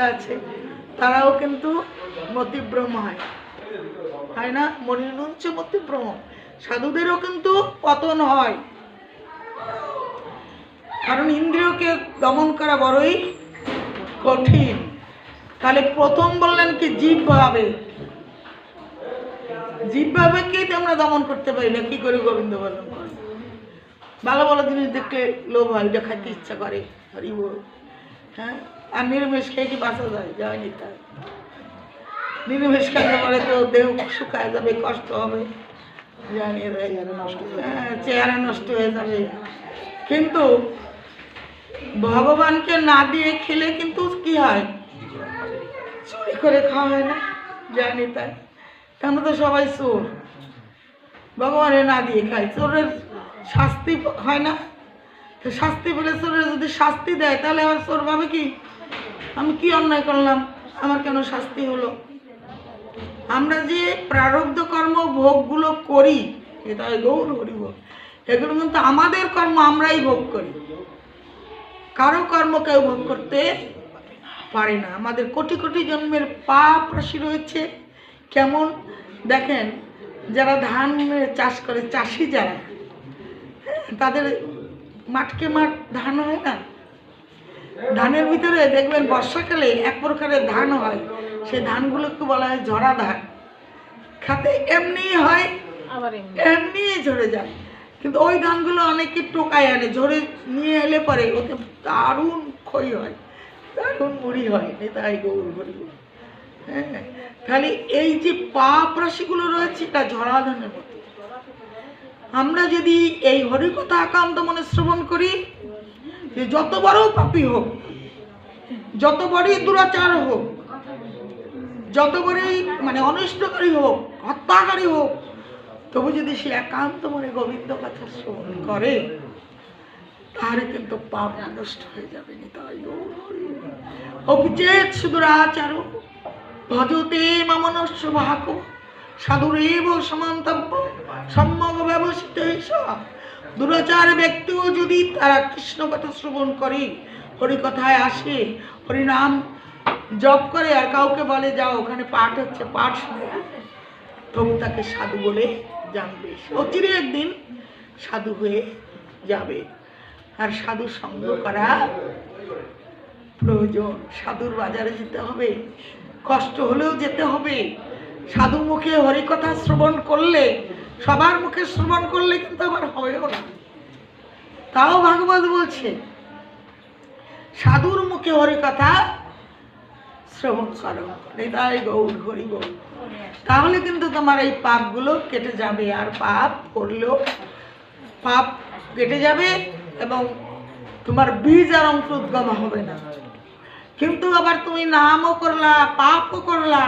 আছে। তারাও কিন্তু মতিভ্রম হয়। হয় না? মনিনুঞ্চ মতিভ্রম। সাধুদেরও কিন্তু পতন হয়। কারণ ইন্দ্রিয়কে দমন করা বড়ই কঠিন। তাহলে প্রথম বললেন কি, জীব ভাবে। জীব ভাবে কি আমরা দমন করতে পারি না। কি করে গোবিন্দ বললাম ভালো ভালো জিনিস দেখলে লোভ হয় এটা খাইতে ইচ্ছা করে। হরি হ্যাঁ? আর নিরামিষ খেয়ে কি বাঁচা যায়? যায়নি তাই। নিরামিষ খেতে পরে তো দেহ শুকায় যাবে কষ্ট হবে। জানি হ্যাঁ চেহারা নষ্ট হয়ে যাবে। কিন্তু ভগবানকে না দিয়ে খেলে কিন্তু কি হয়? চুরি করে খাওয়া হয় না। জানি তাই। কেন তো সবাই চোর। ভগবানের না দিয়ে খায় চোরের শাস্তি হয় না। শাস্তি পেলে চোরের যদি শাস্তি দেয় তাহলে আবার চোর ভাবে কি? আমি কি অন্যায় করলাম? আমার কেন শাস্তি হলো? আমরা যে প্রারব্ধ কর্ম ভোগগুলো করি এটা গৌর হরিব এগুলো কিন্তু আমাদের কর্ম, আমরাই ভোগ করি। কারও কর্ম কেউ ভোগ করতে পারে না। আমাদের কোটি কোটি জন্মের পাপ রাশি রয়েছে। কেমন? দেখেন, যারা ধান চাষ করে, চাষি যারা তাদের মাঠকে মাঠ ধান হয় না? ধানের ভিতরে দেখবেন বর্ষাকালে এক প্রকারের ধান হয়। সেই ধানগুলোকে বলা হয় ঝরা ধান। খাতে এমনি হয় এমনি। ঝরে যায়। কিন্তু ওই ধানগুলো অনেকে টোকায় আনে ঝরে নিয়ে এলে পরে ওতে দারুণ ক্ষয় হয় দারুণ মুড়ি হয় নেতাই গৌর হ্যাঁ তাহলে এই যে পাপ রাশিগুলো রয়েছে এটা ঝরা ধানের মতো। আমরা যদি এই হরিকথা একান্ত মনে শ্রবণ করি যে যত বড় পাপী হোক, যত বড়ই দুরাচার হোক, যত বড়ই মানে অনিষ্টকারী হোক, হত্যাকারী হোক, তবু যদি সে একান্ত মনে গোবিন্দ কথা শ্রবণ করে, তাহলে কিন্তু পাপ নষ্ট হয়ে যাবে নিতাই। অভিচেত সুদুরাচার, ভজতে মামনস্য ভাগ সাধুরেব সমান্তব্য সম্যক ব্যবস্থিত দুরাচার ব্যক্তিও যদি তারা কৃষ্ণ কথা শ্রবণ করে হরি কথায় আসে, হরিনাম জপ করে, আর কাউকে বলে, যাও, ওখানে পাঠ হচ্ছে, পাঠ শুনে তবু তাকে সাধু বলে জানবে। অচিরে একদিন সাধু হয়ে যাবে। আর সাধু সঙ্গ করা প্রয়োজন। সাধুর বাজারে যেতে হবে, কষ্ট হলেও যেতে হবে। সাধু মুখে হরিকথা শ্রবণ করলে সবার মুখে শ্রবণ করলে কিন্তু আমার হবেও না। তাও ভাগবত বলছে, সাধুর মুখে হরে কথা, শ্রবণ করো। হৃদয় গৌর, হরি গৌর। তাহলে কিন্তু তোমার এই পাপগুলো কেটে যাবে। আর পাপ করলেও পাপ কেটে যাবে এবং তোমার বীজ আর অঙ্কুরোদ্গম হবে না। কিন্তু আবার তুমি নামও করলা, পাপও করলা।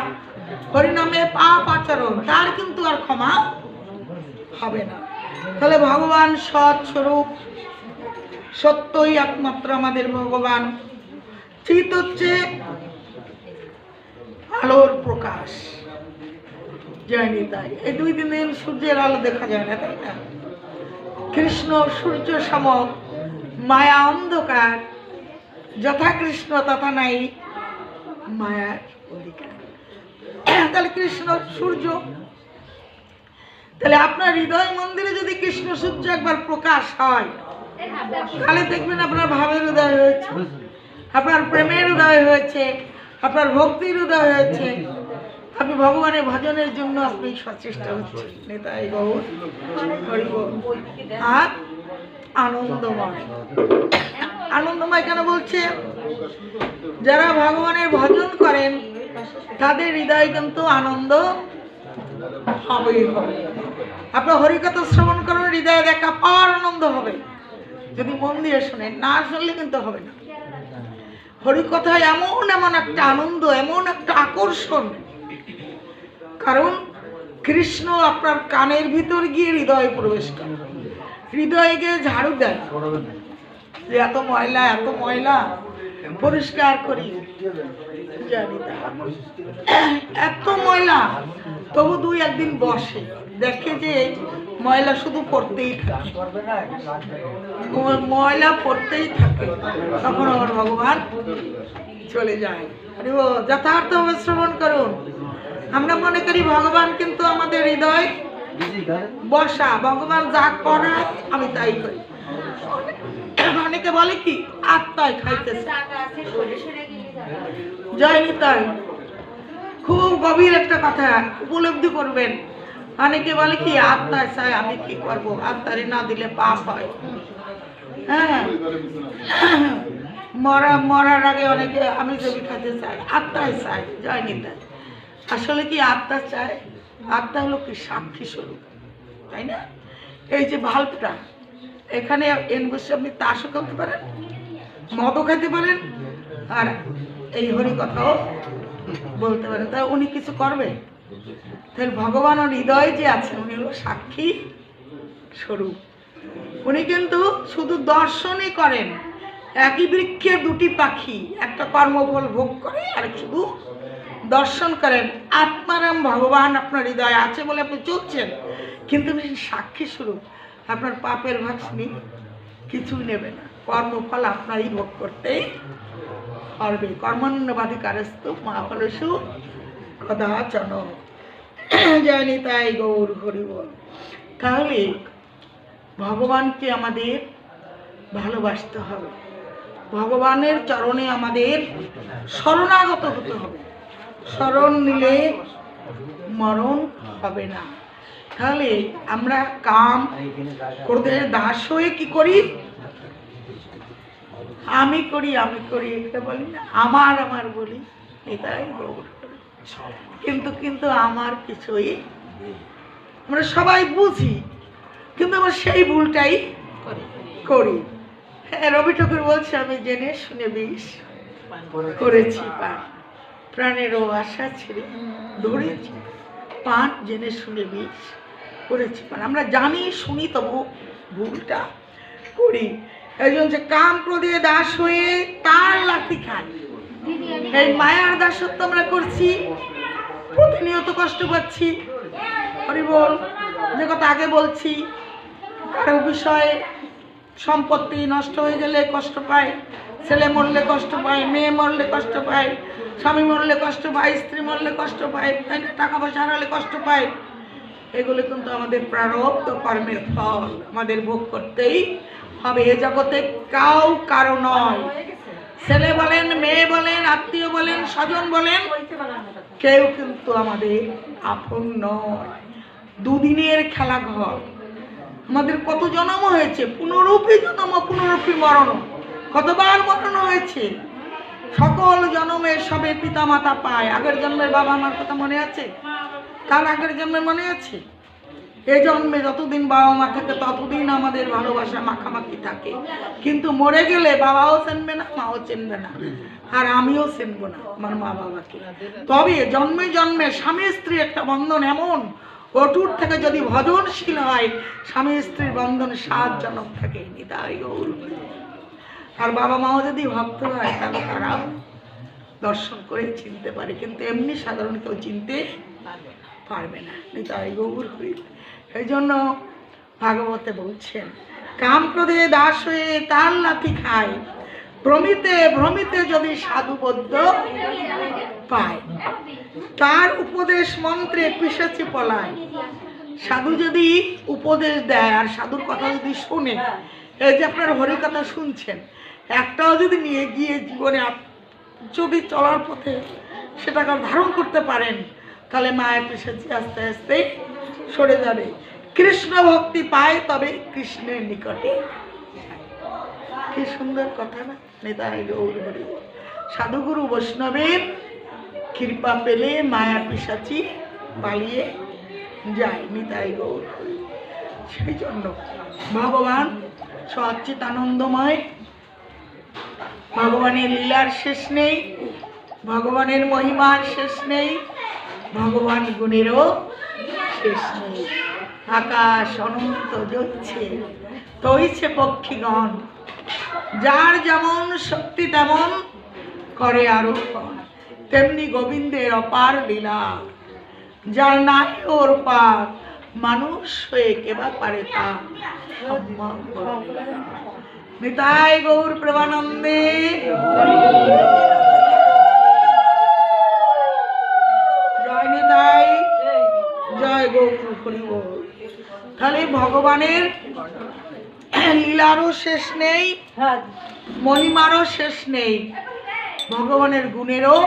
হরিনামে পাপ আচরণ, তার কিন্তু আর ক্ষমা হবে না। তাহলে ভগবান সৎ স্বরূপ সত্যই একমাত্র আমাদের ভগবান। চিত হচ্ছে আলোর প্রকাশ। যায়নি তাই এই দুই দিন দিন সূর্যের আলো দেখা যায় না, তাই না? কৃষ্ণ সূর্য সম, মায়া অন্ধকার। যথা কৃষ্ণ, তথা নাই মায়ার অধিকার। তাহলে কৃষ্ণ সূর্য তাহলে আপনার হৃদয় মন্দিরে যদি কৃষ্ণ সূর্য একবার প্রকাশ হয়, তাহলে দেখবেন আপনার ভাবের উদয় হয়েছে, আপনার প্রেমের উদয় হয়েছে, আপনার ভক্তির উদয় হয়েছে। আপনি ভগবানের ভজনের জন্য আপনি সচেষ্ট হচ্ছেন নেতাই আর আনন্দময়। আনন্দময় কেন বলছে? যারা ভগবানের ভজন করেন, তাদের হৃদয় কিন্তু আনন্দ হবেই হবে। আপনার হরিকথা শ্রবণ করেন, হৃদয়ে দেখা পাওয়ার আনন্দ হবে। যদি মন দিয়ে শোনেন, না শুনলে কিন্তু হবে না। হরিকথায় এমন এমন একটা আনন্দ, এমন একটা আকর্ষণ। কারণ কৃষ্ণ আপনার কানের ভিতর গিয়ে হৃদয়ে প্রবেশ করে। হৃদয়ে গিয়ে ঝাড়ু দেয়। যে এত ময়লা এত ময়লা, পরিষ্কার করি। জানি এত ময়লা তবু দুই একদিন বসে। দেখে যে ময়লা শুধু পড়তেই থাকে। ময়লা পড়তেই থাকে। তখন আমার ভগবান চলে যায়। আরে ও যথার্থভাবে শ্রবণ করুন। আমরা মনে করি ভগবান কিন্তু আমাদের হৃদয় বসা। ভগবান যা করে আমি তাই করি। অনেকে বলে কি, আত্মায় খাইতেছে। জয় নিতাই। খুব গভীর একটা কথা উপলব্ধি করবেন। অনেকে বলে কি, আত্মায় চাই আমি কি করব? আত্মারে না দিলে পাপ হয়। হ্যাঁ। মরা, মরার আগে অনেকে আমি যদি খাতে চাই, আত্মায় চাই, জয় নিতাই। আসলে কি আত্মা চায়? আত্মা হলো কি সাক্ষী স্বরূপ, তাই না? এই যে ভাল্বটা, এখানে এন বসে আপনি তাসও খেলতে পারেন, মদও খেতে পারেন, আর এই হরি কথাও বলতে পারেন তা উনি কিছু করবে? তাহলে ভগবান ওর হৃদয় যে আছে, উনি হলো সাক্ষী স্বরূপ। উনি কিন্তু শুধু দর্শনই করেন, একই বৃক্ষে দুটি পাখি, একটা কর্মফল ভোগ করে, আর শুধু দর্শন করেন। আত্মারাম ভগবান আপনার হৃদয়ে আছে বলে আপনি চলছেন, কিন্তু সাক্ষী স্বরূপ। আপনার পাপের ভাগ কিছুই নেবে না। কর্মফল আপনারই ভোগ করতেই পারবে কর্মান্নবাদী কারস্তু মা ফলসু কদাচন জানি তাই গৌর হরি তাহলে ভগবানকে আমাদের ভালোবাসতে হবে। ভগবানের চরণে আমাদের শরণাগত হতে হবে। শরণ নিলে মরণ হবে না। তাহলে আমরা কাম করতে দাস হয়ে কি করি? আমি করি আমি করি এটা বলি না আমার আমার বলি এটাই গৌর কিন্তু কিন্তু আমার কিছুই আমরা সবাই বুঝি কিন্তু আমরা সেই ভুলটাই করি। হ্যাঁ রবি ঠাকুর বলছে আমি জেনে শুনে বিষ করেছি পান। প্রাণেরও আশা ছেড়ে ধরেছি পান জেনে শুনে বিষ করেছি পান। আমরা জানি শুনি তবু ভুলটা করি। একজন যে কাম ক্রোধে দাস হয়ে তার লাঠি খান এই মায়ার দাসত্ব আমরা করছি, প্রতিনিয়ত কষ্ট পাচ্ছি। হরি বল, যে কথা আগে বলছি, কারও বিষয়ে সম্পত্তি নষ্ট হয়ে গেলে কষ্ট পায়, ছেলে মরলে কষ্ট পায়, মেয়ে মরলে কষ্ট পায়, স্বামী মরলে কষ্ট পায়, স্ত্রী মরলে কষ্ট পায়, তাই টাকা পয়সা হারালে কষ্ট পায়। এগুলো কিন্তু আমাদের প্রারব্ধ কর্মের ফল। আমাদের ভোগ করতেই হবে এ জগতে কাউ কারও নয়। ছেলে বলেন মেয়ে বলেন আত্মীয় বলেন স্বজন বলেন কেউ কিন্তু আমাদের আপন নয়। দুদিনের খেলা ঘর। আমাদের কত জন্ম হয়েছে? পুনরূপী জন্ম পুনরূপী মরণ। কতবার মরণ হয়েছে? সকল জন্মে সবে পিতা মাতা পায়। আগের জন্মের বাবা মার কথা মনে আছে? তার আগের জন্মে মনে আছে? এ জন্মে যতদিন বাবা মা থাকে, ততদিন আমাদের ভালোবাসা মাখামাখি থাকে। কিন্তু মরে গেলে বাবাও চেনবে না, মাও চেনবে না। আর আমিও চেনবো না আমার মা বাবাকে। তবে জন্মে জন্মে স্বামী স্ত্রী একটা বন্ধন এমন, অটুট থেকে যদি ভজনশীল হয়, স্বামী স্ত্রীর বন্ধন সাত জনক থাকে, নিতাই আর বাবা মাও যদি ভক্ত হয়, তাহলে তারাও দর্শন করে চিনতে পারে। কিন্তু এমনি সাধারণ কেউ চিনতে পারবে না। নিতাই গৌর হরি এই জন্য ভাগবতে বলছেন কাম ক্রোধে দাস হয়ে তার লাথি খায়। ভ্রমিতে ভ্রমিতে যদি সাধুবদ্ধ পায়, তার উপদেশ মন্ত্রে পিসাচি পলায়। সাধু যদি উপদেশ দেয়, আর সাধুর কথা যদি শুনে, এই যে আপনার হরি কথা শুনছেন, একটাও যদি নিয়ে গিয়ে জীবনে যদি চলার পথে সেটাকে ধারণ করতে পারেন তাহলে মায়ের পিসাচি আস্তে আস্তে সরে যাবে। কৃষ্ণ ভক্তি পায় তবে কৃষ্ণের নিকটে। কি সুন্দর কথা না? নেতাই গৌর সাধুগুরু বৈষ্ণবের কৃপা পেলে মায়া পিসাচি পালিয়ে যায় নিতাই গৌর। সেই জন্য ভগবান সচ্চিতানন্দময় ভগবানের লীলার শেষ নেই, ভগবানের মহিমার শেষ নেই ভগবান গুণেরও শেষ নেই। আকাশ অনন্ত জ্বলছে, তৈছে পক্ষীগণ। যার যেমন শক্তি তেমন করে আরোপণ তেমনি গোবিন্দের অপার লীলা। যার নাই ওর পার, মানুষ হয়ে কেবা পারে তা নিতাই গৌর প্রেমানন্দে। হরি বল তাহলে ভগবানের লীলারও শেষ নেই, মহিমারও শেষ নেই, ভগবানের গুণেরও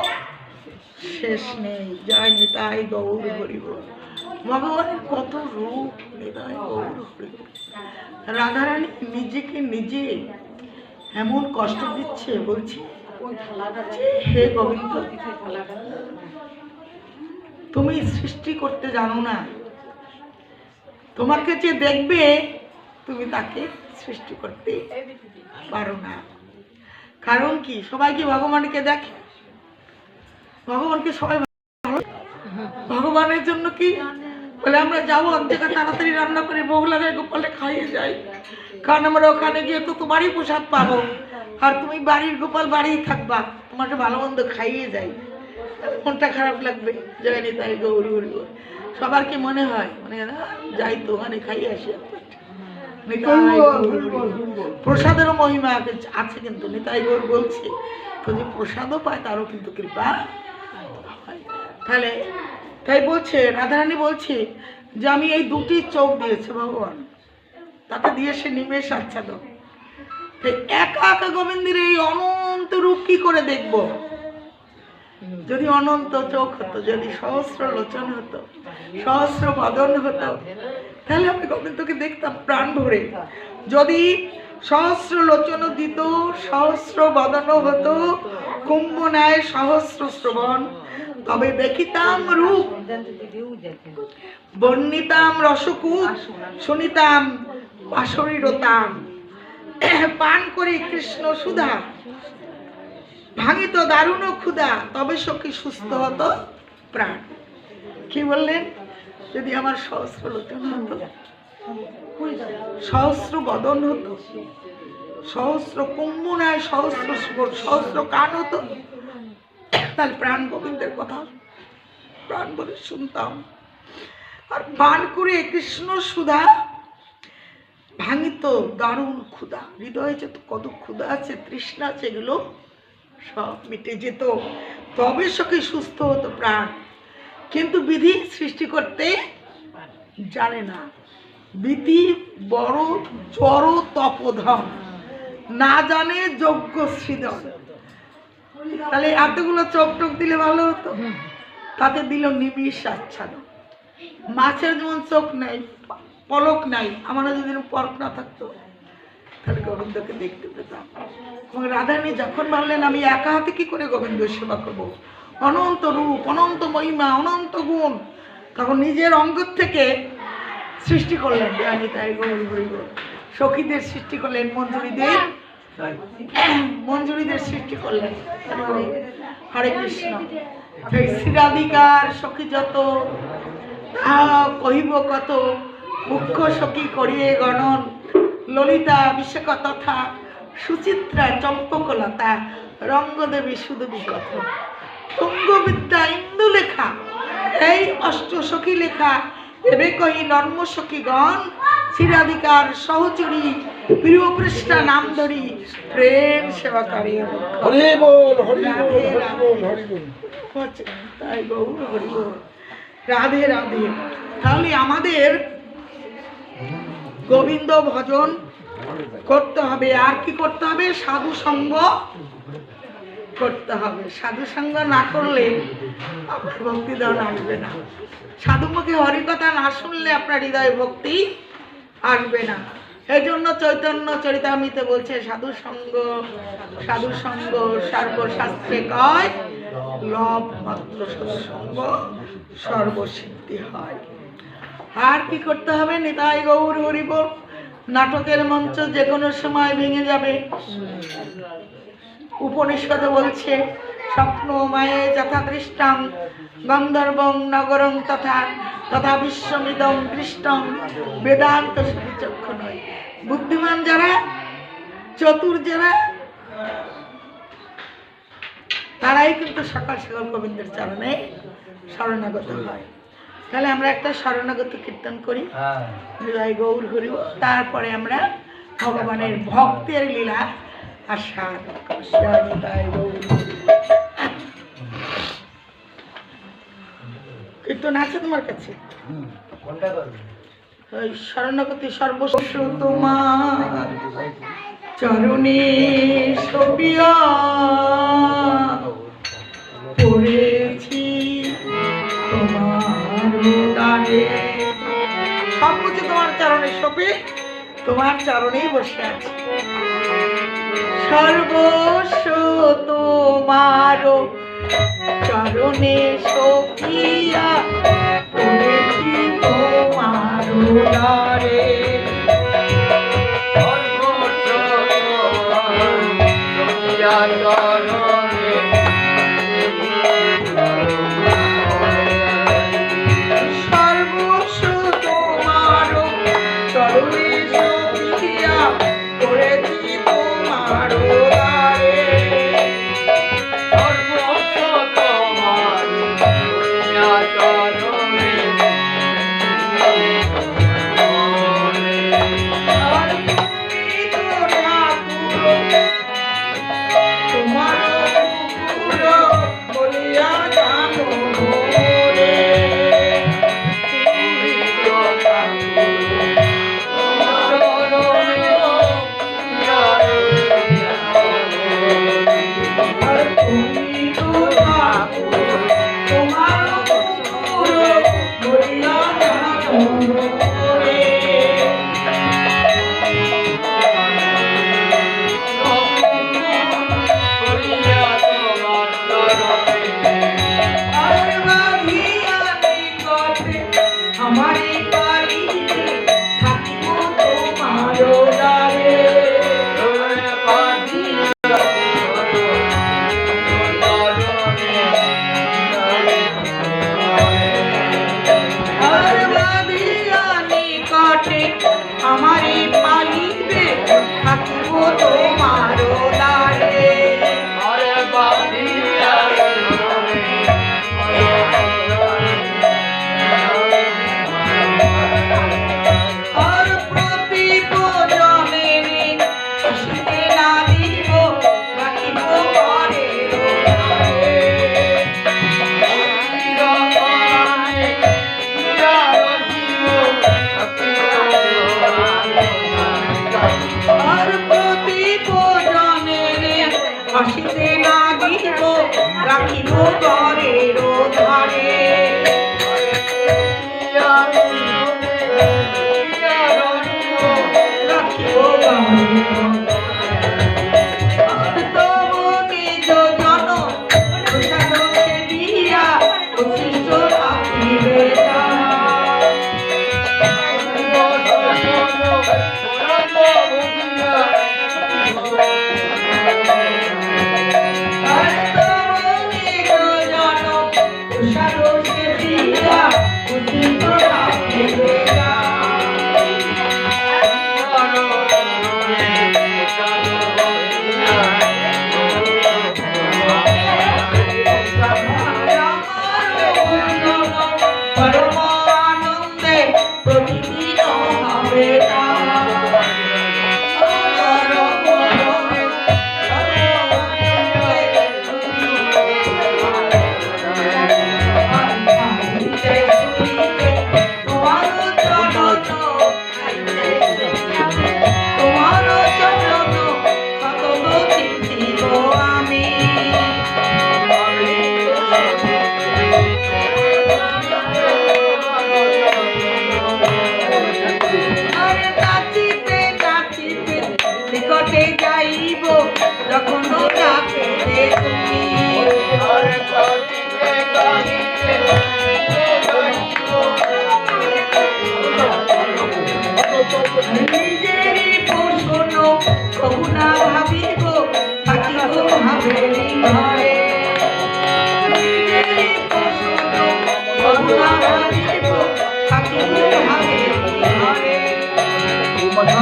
শেষ নেই। জয় নিতাই গৌর হরি বল। ভগবানের কত রূপ, নিতাই গৌর হরি বল। রাধারানী নিজেকে নিজে এমন কষ্ট দিচ্ছে, বলছি, হে গোবিন্দ তুমি সৃষ্টি করতে জানো না। তোমাকে যে দেখবে, তুমি তাকে সৃষ্টি করতে পারো না। কারণ কি? সবাই কি ভগবানকে দেখে। ভগবানকে সবাই ভগবানের জন্য কি? বলে আমরা যাব, এক জায়গায় তাড়াতাড়ি রান্না করে ভোগ লাগাই গোপালে খাইয়ে যাই। কারণ আমরা ওখানে গিয়ে তো তোমারই প্রসাদ পাবো। আর তুমি বাড়ির গোপাল বাড়িই থাকবা, তোমাকে ভালো মন্দ খাইয়ে যাই। মনটা খারাপ লাগবে জয়নি তাই গৌর গৌর। সবার কি মনে হয় মানে যাই তো ওখানে খাইয়ে আসি। প্রসাদেরও মহিমা আছে- কিন্তু নিতাই গৌর বলছে তো যে প্রসাদও পায় তারও কিন্তু কৃপা। তাহলে তাই বলছে রাধারানী বলছে যে আমি এই দুটি চোখ দিয়েছে ভগবান। তাকে দিয়ে সে নিমেষ আচ্ছাদন। একা একা গোবিন্দের এই অনন্ত রূপ কি করে দেখব? যদি অনন্ত চোখ হতো, যদি সহস্র লোচন হতো, সহস্র বদন হতো, তাহলে আমি গোবিন্দকে দেখতাম প্রাণ ভরে। যদি সহস্র লোচন দিত, সহস্র বদন হতো, কুম্ভ ন্যায় সহস্র শ্রবণ, তবে দেখিতাম রূপ। বর্ণিতাম রসকূট, শুনিতাম বাসরিরতাম। পান করি কৃষ্ণ সুধা। ভাঙিত দারুণ ক্ষুধা তবে সখী সুস্থ হতো প্রাণ। কি বললেন? যদি আমার সহস্র লোচন হতো? সহস্র বদন হতো? সহস্র কুম্ভ নয় সহস্র সহস্র কান হতো? তাহলে প্রাণ গোবিন্দের কথা প্রাণ বলে শুনতাম। আর পান করে কৃষ্ণ সুধা ভাঙিত দারুণ ক্ষুধা। হৃদয়ে যে তো কত ক্ষুধা আছে তৃষ্ণা আছে এগুলো সব মিটে যেত। তবে সখী সুস্থ হতো প্রাণ। কিন্তু বিধি সৃষ্টি করতে জানে না। বিধি বড় জড় তপধন। না জানে যোগ্য শ্রীধন তাহলে এতগুলো চোখ টোক দিলে ভালো হতো? তাতে দিল নিমিষ আচ্ছাদন মাছের যেমন চোখ নাই, পলক নাই, আমারও যদি পলক না থাকতো, তাহলে গোবিন্দকে দেখতে পেতাম। রাধারানী যখন ভাবলেন আমি একা হাতে কি করে গোবিন্দ সেবা করব? অনন্ত রূপ, অনন্ত মহিমা, অনন্ত গুণ। তখন নিজের অঙ্গ থেকে সৃষ্টি করলেন তাই সখীদের সৃষ্টি করলেন, মঞ্জুরিদের মঞ্জুরিদের সৃষ্টি করলেন। হরে কৃষ্ণ। শ্রীরাধিকার সখী যত কহিব কত? মুখ্য সখী করিয়ে গণন। ললিতা বিশ্বক তথা সুচিত্রা চম্পকলতা রঙ্গদেবী সুদেবী কথন। তুঙ্গবিদ্যা ইন্দু লেখা এই অষ্ট সখী লেখা এবে কহি নর্ম সখীগণ শ্রীরাধিকার সহচরী প্রিয় পৃষ্ঠা নাম ধরি প্রেম সেবাকারী হরি বল হরি বল হরি বল হরি বল। তাই গৌর হরি বল। রাধে রাধে। তাহলে আমাদের গোবিন্দ ভজন করতে হবে, আর কি করতে হবে? সাধু সঙ্গ করতে হবে। সাধু সঙ্গ না করলে আপনার ভক্তি ধন আসবে না। সাধু মুখে হরিকথা না শুনলে আপনার হৃদয়ে ভক্তি আসবে না। এই জন্য চৈতন্য চরিতামিতে বলছে, সাধু সঙ্গ সাধু সঙ্গ, সর্বশাস্ত্রে কয় লভ মাত্র সাধু সঙ্গ সর্বসিদ্ধি হয়। আর কি করতে হবে? নিতাই গৌর হরিব নাটকের মঞ্চ যে কোনো সময় ভেঙে যাবে। উপনিষদে বলছে, স্বপ্ন মায়ে যথা দৃষ্টাম গন্ধর্বং নগরং তথা তথা বিশ্বমিদং দৃষ্টং বেদান্ত বিচক্ষ নয় বুদ্ধিমান যারা, চতুর যারা, তারাই কিন্তু সকাল সকাল গোবিন্দের চরণে শরণাগত হয়। তাহলে আমরা একটা শরণাগত কীর্তন করি। জয় গৌর হরি। তারপরে আমরা ভগবানের ভক্তের লীলা কীর্তন আছে তোমার কাছে? শরণাগতি সর্বস্ব তোমার। চরণী সবিয়া রূপে তোমার চরণেই বসে আছি। সর্বস্ব তোমার চরণে সখিয়া তুমি তোমার Marco. আমারে পালিবে থাকিব তো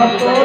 아, 또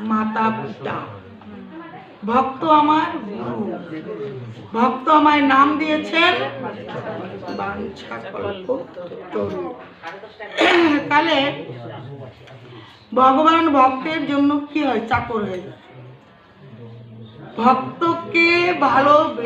মাতা পিতা ভক্ত আমার ভক্ত আমায় নাম দিয়েছেন। তাহলে ভগবান ভক্তের জন্য কি হয়? চাকর হয়ে ভক্তকে ভালো